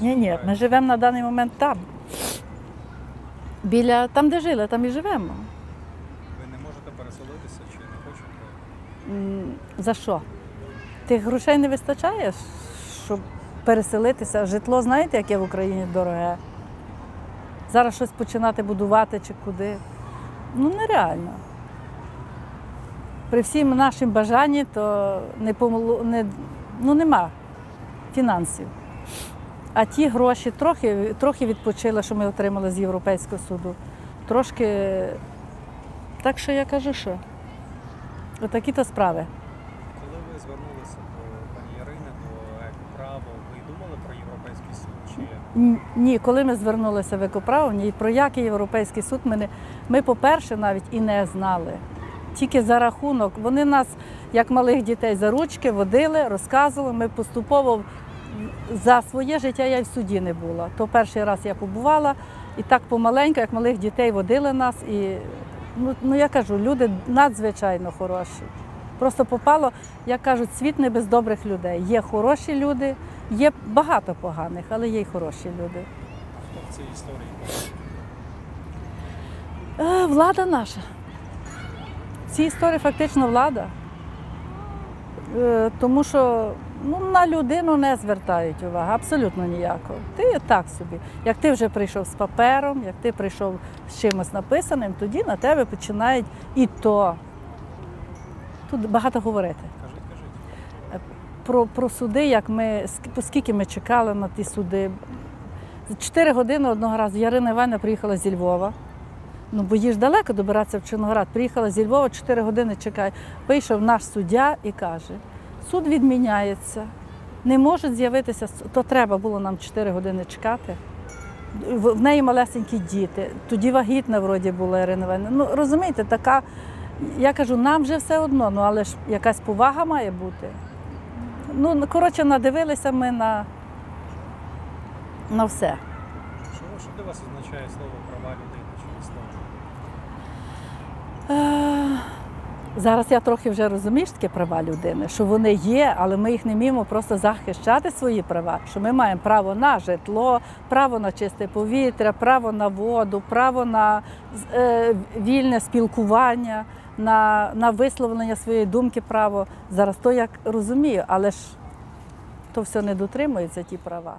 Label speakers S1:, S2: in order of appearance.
S1: Ні, ні, ми живемо на даний момент там. Біля там, де жили, там і живемо.
S2: Ви не можете переселитися чи не хочете?
S1: За що? Тих грошей не вистачає, щоб переселитися. Житло знаєте, яке в Україні дороге. Зараз щось починати будувати чи куди. Ну, нереально. При всім нашим бажанні, то не помогло, не, ну, нема фінансів. А ті гроші трохи, трохи відпочили, що ми отримали з Європейського суду. Трошки. Так що я кажу, що. Отакі то справи.
S2: Коли ви звернулися до пані Ярини, до екоправо, ви думали про європейський суд? Чи
S1: Ні, коли ми звернулися в екоправо, ні про який європейський суд ми, не, ми, по-перше, навіть і не знали. Тільки за рахунок. Вони нас, як малих дітей, за ручки водили, розказували. Ми поступово за своє життя я й в суді не була. То перший раз я побувала, і так помаленьку, як малих дітей, водили нас. І ну, ну я кажу, люди надзвичайно хороші. Просто попало, як кажуть, світ не без добрих людей. Є хороші люди, є багато поганих, але є й хороші люди.
S2: хто в цій історії?
S1: Е, Влада наша. В цій історії фактично влада. Е, Тому що ну, на людину не звертають уваги, абсолютно ніякого. Ти так собі. Як ти вже прийшов з папером, як ти прийшов з чимось написаним, тоді на тебе починають і то. Тут багато говорити. Про, про суди, як ми, скільки ми чекали на ті суди. Чотири години одного разу Ярина Івановна приїхала зі Львова. Ну, бо їй ж далеко добиратися в Чорноград. Приїхала зі Львова, 4 години чекає. Вийшов наш суддя і каже: суд відміняється, не можуть з'явитися, то треба було нам 4 години чекати. В неї малесенькі діти. Тоді вагітна вроді була Ірина Івановна. Ну, розумієте, така, я кажу, нам вже все одно, ну але ж якась повага має бути. Ну, коротше, надивилися ми на, на все.
S2: Що, що для вас означає слово права людини чи існує?
S1: Е, Зараз я трохи вже розумію, що таке права людини, що вони є, але ми їх не вміємо просто захищати свої права. Що ми маємо право на житло, право на чисте повітря, право на воду, право на е, вільне спілкування, на, на висловлення своєї думки, право. Зараз то як розумію, але ж то все не дотримується ті права.